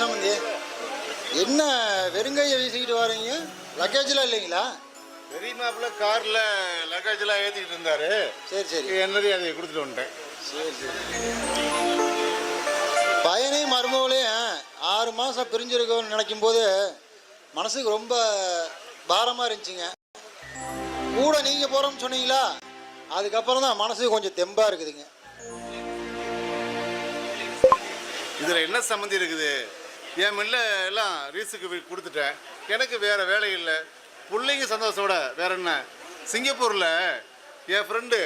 சம்பந்தி. என்ன வெறுங்கையை வீசிக்கிட்டு வரீங்க? லக்கேஜ்லாம் இல்லைங்களா? பெரிய மாப்பிள்ள கார்ல லக்கேஜ் எல்லாம் ஏத்திட்டு இருந்தாரு. சரி சரி. என்னதையும் அதை கொடுத்துட்டு வந்துட்டேன். சரி சரி. பையனையும் மருமகளையும் ஆறு மாதம் பிரிஞ்சிருக்கோன்னு நினைக்கும் போது மனசுக்கு ரொம்ப பாரமாக இருந்துச்சுங்க. கூட நீங்கள் போகிறோம்னு சொன்னீங்களா? அதுக்கப்புறம் தான் மனசுக்கு கொஞ்சம் தெம்பாக இருக்குதுங்க. இதுல என்ன சம்மந்தி இருக்குது? என் மில்ல எல்லாம் ரீஸுக்கு கொடுத்துட்டேன். எனக்கு வேற வேலை இல்லை. பிள்ளைங்க சந்தோஷத்தோட வேற என்ன? சிங்கப்பூரில் என் ஃப்ரெண்டு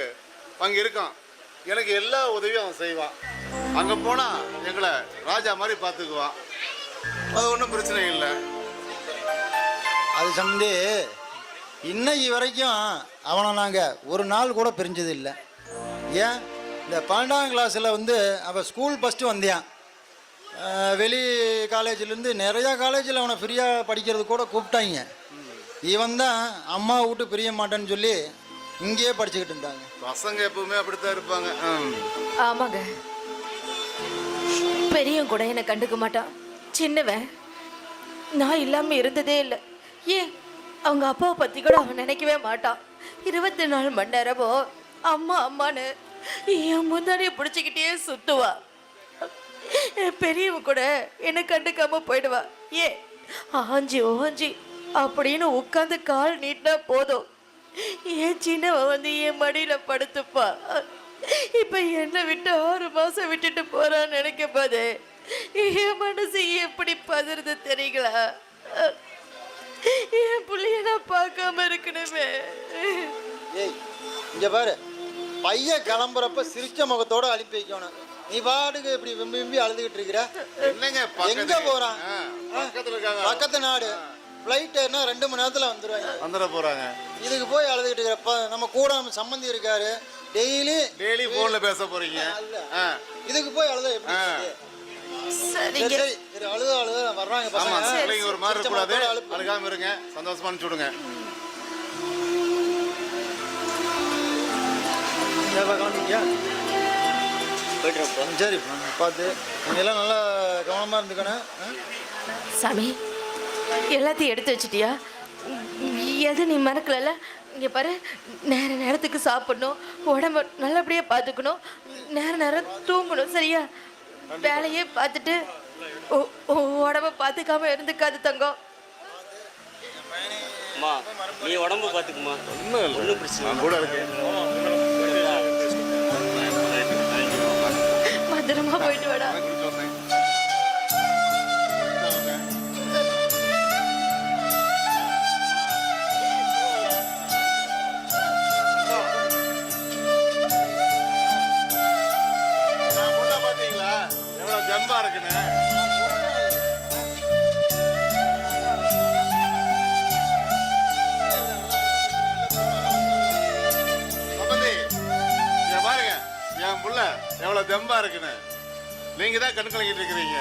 அங்கே இருக்கான். எனக்கு எல்லா உதவியும் அவன் செய்வான். அங்கே போனால் எங்களை ராஜா மாதிரி பார்த்துக்குவான். அது ஒன்றும் பிரச்சனை இல்லை. அது சம்பந்தி இன்னைக்கு வரைக்கும் அவனை நாங்கள் ஒரு நாள் கூட பிரிஞ்சது இல்லை. ஏன்? இந்த பன்னெண்டாம் கிளாஸில் வந்து அவன் ஸ்கூல் ஃபஸ்ட்டு வந்தியான். வெளி காலேஜ்லேருந்து நிறையா காலேஜில் அவனை ஃப்ரீயாக படிக்கிறது கூட கூப்பிட்டாங்க. இவன் தான் அம்மா விட்டு பிரிய மாட்டேன்னு சொல்லி இங்கேயே படிச்சுக்கிட்டு இருந்தாங்க. பசங்க எப்பவுமே அப்படித்தான் இருப்பாங்க. ஆமாங்க. பெரியவன் கூட என்னை கண்டுக்க மாட்டான். சின்னவன். நான் இல்லாம இருந்ததே இல்லை. ஏன்? அவங்க அப்பாவை பத்தி கூட அவன் நினைக்கவே மாட்டான். இருபத்தி நாலு மணி நேரமும் அம்மா அம்மான்னு என் முந்தாடியை பிடிச்சிக்கிட்டே சுத்துவா. என் பெரியவன் கூட என்னை கண்டுக்காம போயிடுவா. ஏ ஆஞ்சி ஓஞ்சி அப்படின்னு உட்காந்து கால் நீட்டினா போதும். என் சின்னவன் வந்து என் மடியில படுத்துப்பா. இப்ப என்னை விட்டு ஆறு மாசம் விட்டுட்டு போறான்னு நினைக்கப்பாதே போது என் மனசு எப்படி பதறது தெரியுங்களா? என் புள்ளைய நான் பார்க்காம இருக்கணுமே. ஏய் இங்கே பாரு. பையன் கிளம்புறப்ப சிரிச்ச முகத்தோட அனுப்பி வைக்கணும். நீ பாட்டுக்கு இப்படி விம்பி விம்பி அழுதுகிட்டு இருக்கிற என்னங்க எங்க போறான் ஆ, பக்கத்துல இருக்காங்க பக்கத்து நாடு ஃப்ளைட் என்ன ரெண்டு மணி நேரத்தில் வந்துடுவாங்க வந்துட போறாங்க இதுக்கு போய் அழுதுகிட்டு இருக்கிறப்ப நம்ம கூட நம்ம சம்மந்தி இருக்காரு டெய்லி டெய்லி போன்ல பேச போறீங்க ஆ. இதுக்கு போய் அழுத எப்படி? சரி அழுத அழுத வர்றாங்க பிள்ளைங்க ஒரு மாதிரி அழுப்பு. அழுகாம இருங்க சந்தோஷமா அனுப்பிச்சு விடுங்க கிளம்பிட்டியா? சரி பார்த்து. நீங்க எல்லாம் நல்லா கவனமா இருந்துக்கணும்? சாமி எல்லாத்தையும் எடுத்து வச்சிட்டியா? எது நீ மறக்கலல்ல? இங்கே பாரு நேர நேரத்துக்கு சாப்பிடணும் உடம்ப நல்லபடியாக பார்த்துக்கணும் நேர நேரம் தூங்கணும் சரியா? வேலையே பார்த்துட்டு உடம்ப பார்த்துக்காம இருந்துக்காது தங்கம். அம்மா நீ உடம்பு பார்த்துக்குமா? ஒன்றும் பிரச்சனை கூட இருக்கேன். அன்பா ஜம்பா பாருங்க என் புள்ள எவ்வளவு தெம்பா இருக்குன்னு. நீங்க தான் கண் கலங்கிட்டு இருக்கிறீங்க.